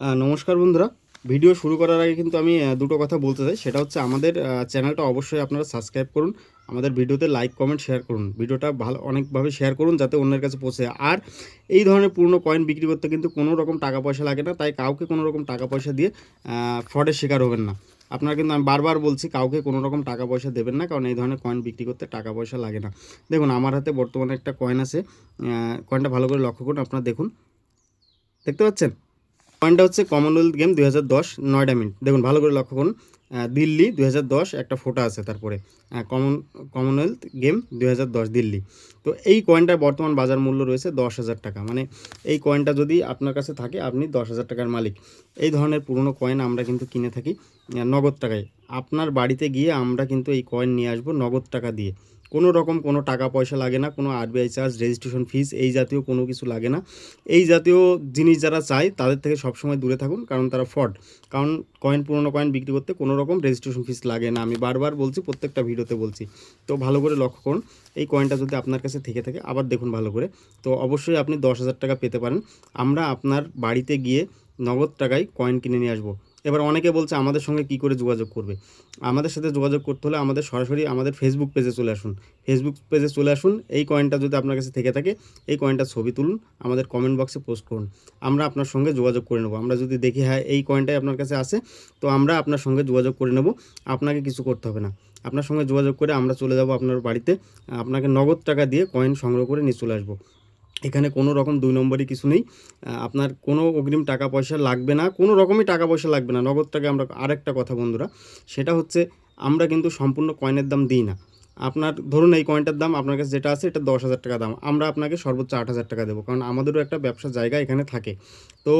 নমস্কার বন্ধুরা। ভিডিও শুরু করার আগে কিন্তু আমি দুটো কথা বলতে চাই। সেটা হচ্ছে আমাদের চ্যানেলটা অবশ্যই আপনারা সাবস্ক্রাইব করুন। আমাদের ভিডিওতে লাইক কমেন্ট শেয়ার করুন। ভিডিওটা ভালো, অনেকভাবে শেয়ার করুন যাতে অন্যের কাছে পৌঁছে। আর এই ধরনের পুরনো কয়েন বিক্রি করতে কিন্তু কোনো রকম টাকা পয়সা লাগে না। তাই কাউকে কোনো রকম টাকা পয়সা দিয়ে ফ্রডের শিকার হবেন না। আপনারা কিন্তু আমি বারবার বলছি, কাউকে কোনো রকম টাকা পয়সা দেবেন না। কারণ এই ধরনের কয়েন বিক্রি করতে টাকা পয়সা লাগে না। দেখুন, আমার হাতে বর্তমানে একটা কয়েন আছে। কয়েনটা ভালো করে লক্ষ্য করুন, আপনারা দেখুন। দেখতে পাচ্ছেন? পয়েন্টটা হচ্ছে কমনওয়েলথ গেম দুই হাজার দশ, নয়ডা মিনিট। দেখুন, ভালো করে লক্ষ্য করুন। দিল্লি দুই হাজার দশ, একটা ফোটা আছে তারপরে। কমন, কমনওয়েলথ গেম দুই হাজার দশ, দিল্লি। তো এই কয়েনটার বর্তমান বাজার মূল্য রয়েছে দশ হাজার টাকা। মানে এই কয়েনটা যদি আপনার কাছে থাকে, আপনি দশ হাজার টাকার মালিক। এই ধরনের পুরনো কয়েন আমরা কিন্তু কিনে থাকি নগদ টাকায়। আপনার বাড়িতে গিয়ে আমরা কিন্তু এই কয়েন নিয়ে আসব নগদ টাকা দিয়ে। কোনো রকম কোনো টাকা পয়সা লাগে না, কোনো আরবিআই চার্জ রেজিস্ট্রেশন ফিস এই জাতীয় কোনো কিছু লাগে না। এই জাতীয় জিনিস যারা চায়, তাদের থেকে সবসময় দূরে থাকুন, কারণ তারা ফ্রড কারণ কয়েন পুরনো কয়েন বিক্রি করতে কোনো রকম রেজিস্ট্রেশন ফিস লাগে না। আমি বারবার বলছি, প্রত্যেকটা ভিডিওতে বলছি। তো ভালো করে লক্ষ্য করুন, এই কয়েনটা যদি আপনার কাছে থেকে থাকে, আবার দেখুন ভালো করে। তো অবশ্যই আপনি দশ হাজার টাকা পেতে পারেন। আমরা আপনার বাড়িতে গিয়ে নগদ টাকায় কয়েন কিনে নিয়ে আসব। এবার অনেকে বলছে আমাদের সঙ্গে কি করে যোগাযোগ করবে? আমাদের সাথে যোগাযোগ করতে হলে আমাদের সরাসরি আমাদের ফেসবুক পেজে চলে আসুন। ফেসবুক পেজে চলে আসুন, এই কয়েনটা যদি আপনার কাছে থেকে থাকে, এই কয়েনটার ছবি তুলুন, আমাদের কমেন্ট বক্সে পোস্ট করুন। আমরা আপনার সঙ্গে যোগাযোগ করে নেব। আমরা যদি দেখি হ্যাঁ এই কয়েনটাই আপনার কাছে আছে, তো আমরা আপনার সঙ্গে যোগাযোগ করে নেব। আপনাকে কিছু করতে হবে না। আপনার সঙ্গে যোগাযোগ করে আমরা চলে যাব আপনার বাড়িতে। আপনাকে নগদ টাকা দিয়ে কয়েন সংগ্রহ করে নিয়ে চলে আসব। এখানে কোনো রকম দুই নম্বরই কিছু নেই। আপনার কোনো অগ্রিম টাকা পয়সা লাগবে না, কোনো রকমই টাকা পয়সা লাগবে না। নগদ টাকা আমরা আরেকটা কথা বন্ধুরা, সেটা হচ্ছে আমরা কিন্তু সম্পূর্ণ কয়েনের দাম দিই না। আপনার, ধরুন এই কয়েনটার দাম আপনার কাছে যেটা আছে এটা দশ হাজার টাকা দাম। আমরা আপনাকে সর্বোচ্চ আট হাজার টাকা দেবো, কারণ আমাদেরও একটা ব্যবসার জায়গা এখানে থাকে। তো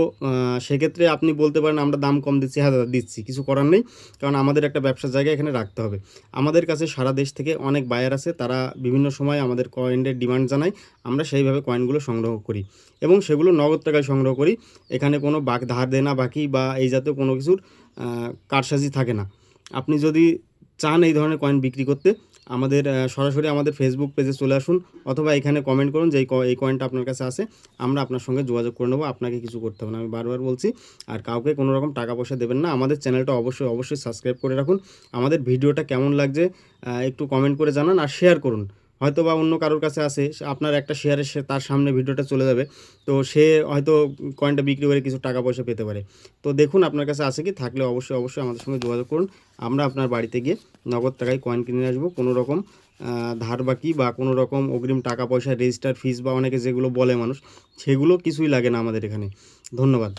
সেক্ষেত্রে আপনি বলতে পারেন আমরা দাম কম দিচ্ছি হ্যাঁ দাদা, দিচ্ছি, কিছু করার নেই, কারণ আমাদের একটা ব্যবসার জায়গা এখানে রাখতে হবে। আমাদের কাছে সারা দেশ থেকে অনেক বায়ার আছে, তারা বিভিন্ন সময় আমাদের কয়েনের ডিমান্ড জানায়, আমরা সেইভাবে কয়েনগুলো সংগ্রহ করি এবং সেগুলো নগদ টাকায় সংগ্রহ করি। এখানে কোনো বাক ধার দেনা বাকি বা এই জাতীয় কোনো কিছুর কারসাজি থাকে না। আপনি যদি চান এই ধরনের কয়েন বিক্রি করতে আমাদের সরাসরি আমাদের ফেসবুক পেজে চলে আসুন অথবা এখানে কমেন্ট করুন যে এই কয়েনটা আপনার কাছে আছে। আমরা আপনার সঙ্গে যোগাযোগ করে নেব, আপনাকে কিছু করতে হবে না। আমি বারবার বলছি, আর কাউকে কোনো রকম টাকা পয়সা দেবেন না। আমাদের চ্যানেলটা অবশ্যই অবশ্যই সাবস্ক্রাইব করে রাখুন। আমাদের ভিডিওটা কেমন লাগছে একটু কমেন্ট করে জানান আর শেয়ার করুন। হয়তো বা অন্য কারোর কাছে সে- আপনার একটা শেয়ারে সে তার সামনে ভিডিওটা চলে যাবে, তো সে হয়তো কয়েনটা বিক্রি করে কিছু টাকা পয়সা পেতে পারে। তো দেখুন আপনার কাছে আছে কি, থাকলে অবশ্যই অবশ্যই আমাদের সঙ্গে যোগাযোগ করুন। আমরা আপনার বাড়িতে গিয়ে নগদ টাকায় কয়েন কিনে আসব। কোনো রকম ধার বাকি বা কোনো রকম অগ্রিম টাকা পয়সা রেজিস্টার ফিস বা অনেকে যেগুলো বলে মানুষ, সেগুলো কিছুই লাগে না আমাদের এখানে। ধন্যবাদ।